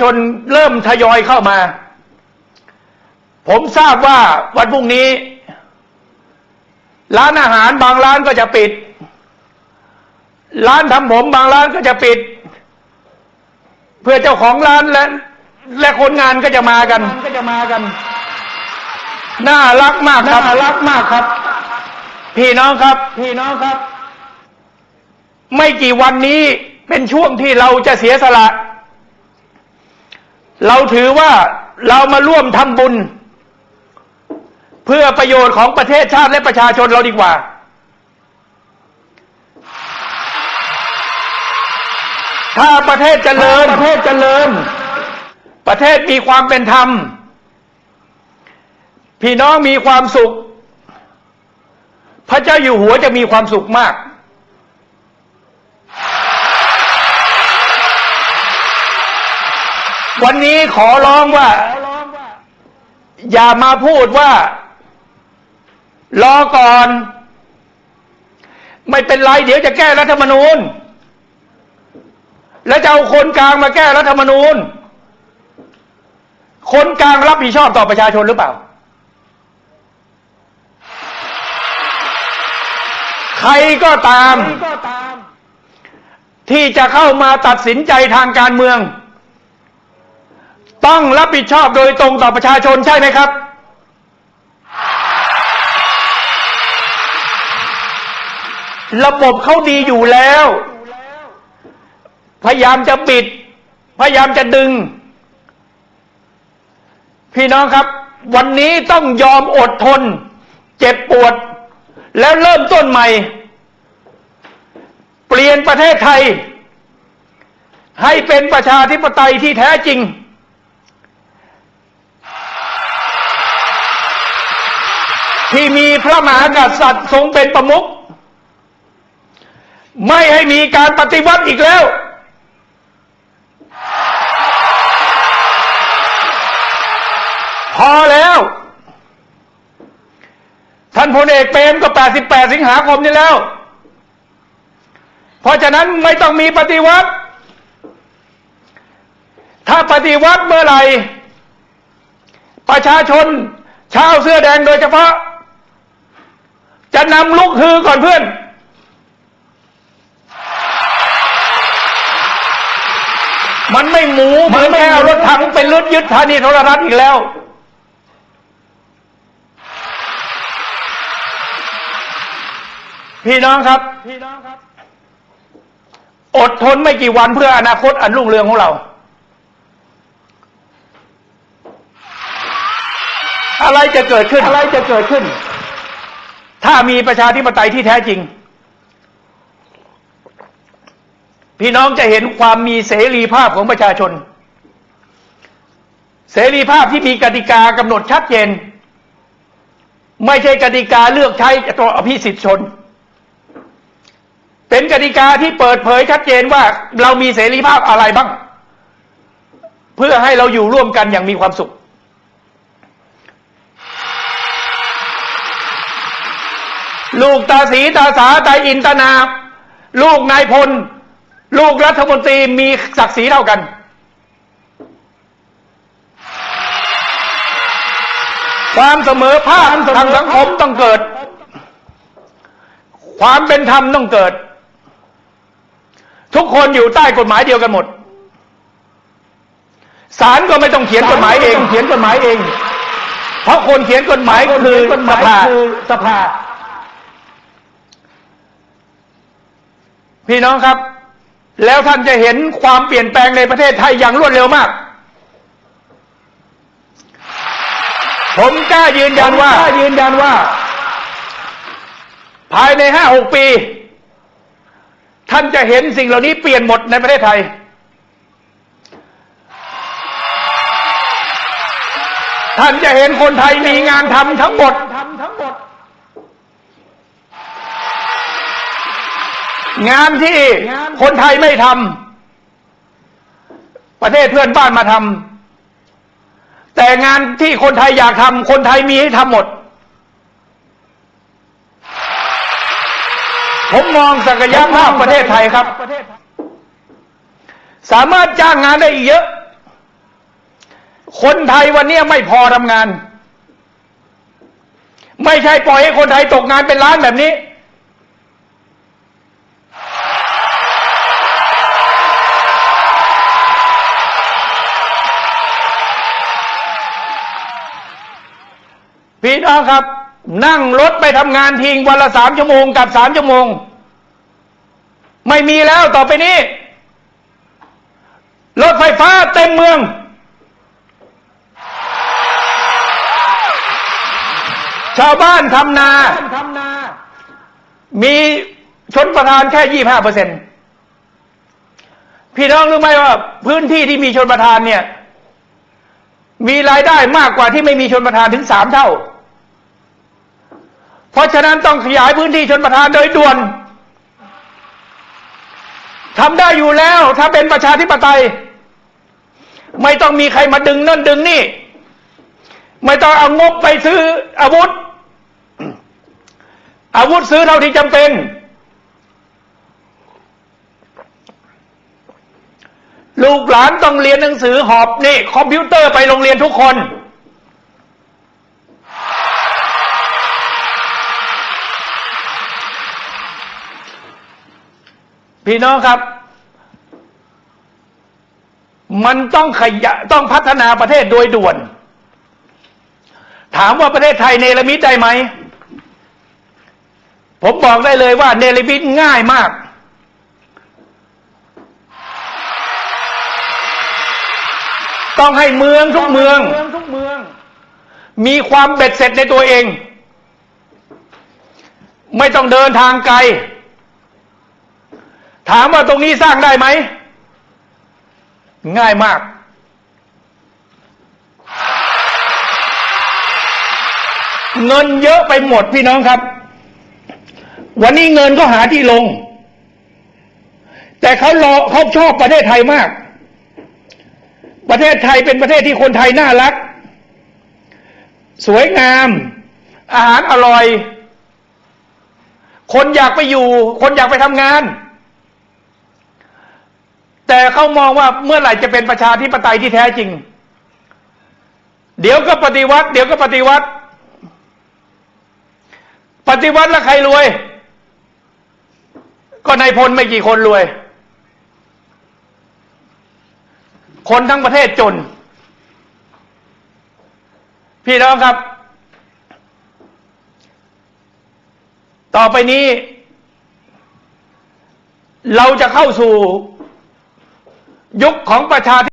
ชนเริ่มทยอยเข้ามา ผมทราบว่าวันพรุ่งนี้ ร้านอาหารบางร้านก็จะปิด ร้านทำผมบางร้านก็จะปิด เพื่อเจ้าของร้านและ และคนงานก็จะมากันก็จะมากัน น่ารักมากครับน่ารักมากครับ พี่น้องครับ พี่น้องครับ ไม่กี่วันนี้เป็นช่วงที่เราจะเสียสละ เราถือว่าเรามาร่วมทำบุญ เพื่อประโยชน์ของประเทศชาติและประชาชนเราดีกว่า ถ้าประเทศเจริญประเทศเจริญ ประเทศมีความเป็นธรรม พี่น้องมีความสุข พระเจ้าอยู่หัวจะมีความสุขมาก วันนี้ขอร้องว่า อย่ามาพูดว่า รอก่อน ไม่เป็นไร เดี๋ยวจะแก้รัฐธรรมนูญ แล้วจะเอาคนกลางมาแก้รัฐธรรมนูญ คนกลางรับผิดชอบต่อประชาชนหรือเปล่า ใครก็ตาม ที่จะเข้ามาตัดสินใจทางการเมือง ต้องรับผิดชอบโดยตรงต่อประชาชนใช่ไหมครับ ระบบเขาดีอยู่แล้ว พยายามจะปิด พยายามจะดึง พี่น้องครับ วันนี้ต้องยอมอดทน เจ็บปวด แล้วเริ่มต้นใหม่ เปลี่ยนประเทศไทย ให้เป็นประชาธิปไตยที่แท้จริง ที่มีพระมหากษัตริย์ทรงเป็นประมุขไม่ให้มีการปฏิวัติอีกแล้ว พอแล้ว ท่านพลเอกเปรมก็ 88 สิงหาคมนี้แล้ว เพราะฉะนั้นไม่ต้องมีปฏิวัติ ถ้าปฏิวัติเมื่อไหร่ ประชาชนชาวเสื้อแดงโดยเฉพาะ จะนำลุกฮือก่อนเพื่อน มันไม่หมูเหมือนแค่เอารถถังเป็นรถยึดธานีโทรทัศน์อีกแล้ว พี่น้องครับ พี่น้องครับ อดทนไม่กี่วันเพื่ออนาคตอันรุ่งเรืองของเรา อะไรจะเกิดขึ้น อะไรจะเกิดขึ้น ถ้ามีประชาธิปไตยที่แท้จริง พี่น้องจะเห็นความมีเสรีภาพของประชาชน เสรีภาพที่มีกติกากำหนดชัดเจน ไม่ใช่กติกาเลือกใช้ตัวอภิสิทธิชน เป็นกติกาที่เปิดเผยชัดเจนว่าเรามีเสรีภาพอะไรบ้าง เพื่อให้เราอยู่ร่วมกันอย่างมีความสุข ลูกตาสีตาสาตาอินตนา ลูกนายพล ลูกรัฐมนตรีมีศักดิ์ศรีเท่ากัน ความเสมอภาคทางสังคมต้องเกิด ความเป็นธรรมต้องเกิด ทุกคนอยู่ใต้กฎหมายเดียวกันหมดศาลก็ไม่ต้องเขียนกฎหมายเอง เขียนกฎหมายเอง เพราะคนเขียนกฎหมายก็คือสภาสภา พี่น้องครับ แล้วท่านจะเห็นความเปลี่ยนแปลงในประเทศไทยอย่างรวดเร็วมาก ผมกล้ายืนยันว่ากล้ายืนยันว่า ภายในห้าหกปี ท่านจะเห็นสิ่งเหล่านี้เปลี่ยนหมดในประเทศไทย ท่านจะเห็นคนไทยมีงานทำทั้งหมดทั้งหมด งานที่คนไทยไม่ทำประเทศเพื่อนบ้านมาทำแต่งานที่คนไทยอยากทำคนไทยมีให้ทำหมด ผมมองศักยภาพประเทศไทยครับ สามารถจ้างงานได้อีกเยอะ คนไทยวันนี้ไม่พอทำงาน ไม่ใช่ปล่อยให้คนไทยตกงานเป็นล้านแบบนี้ พี่น้องครับ นั่งรถไปทำงานทิ้งวันละสามชั่วโมงกับสามชั่วโมง ไม่มีแล้วต่อไปนี้ รถไฟฟ้าเต็มเมือง ชาวบ้านทำนามีชนประทานแค่ยี่ห้าเปอร์เซ็นพี่น้องรู้ไหมว่า พื้นที่ที่มีชนประทานเนี่ย มีรายได้มากกว่าที่ไม่มีชนประทานถึงสามเท่า เพราะฉะนั้นต้องขยายพื้นที่ชนประทานโดยด่วนทำได้อยู่แล้วถ้าเป็นประชาธิปไตย ไม่ต้องมีใครมาดึงนั่นดึงนี่ ไม่ต้องเอางบไปซื้ออาวุธ อาวุธซื้อเท่าที่จำเป็น ลูกหลานต้องเรียนหนังสือหอบนี่ คอมพิวเตอร์ไปโรงเรียนทุกคน พี่น้องครับ มันต้องขยะต้องพัฒนาประเทศโดยด่วน ถามว่าประเทศไทยเนรมิตได้ไหม ผมบอกได้เลยว่าเนรมิตง่ายมาก ต้องให้เมืองทุกเมือง มีความเบ็ดเสร็จในตัวเอง ไม่ต้องเดินทางไกล ถามว่าตรงนี้สร้างได้ไหม ง่ายมาก เงินเยอะไปหมดพี่น้องครับ วันนี้เงินก็หาที่ลง แต่เขารอเขาชอบประเทศไทยมาก ประเทศไทยเป็นประเทศที่คนไทยน่ารัก สวยงาม อาหารอร่อย คนอยากไปอยู่ คนอยากไปทำงาน แต่เขามองว่าเมื่อไหร่จะเป็นประชาธิปไตยที่แท้จริง เดี๋ยวก็ปฏิวัติ เดี๋ยวก็ปฏิวัติ ปฏิวัติแล้วใครรวย ก็นายพลไม่กี่คนรวย คนทั้งประเทศจน พี่น้องครับ ต่อไปนี้ เราจะเข้าสู่ ยุคของประชาธิ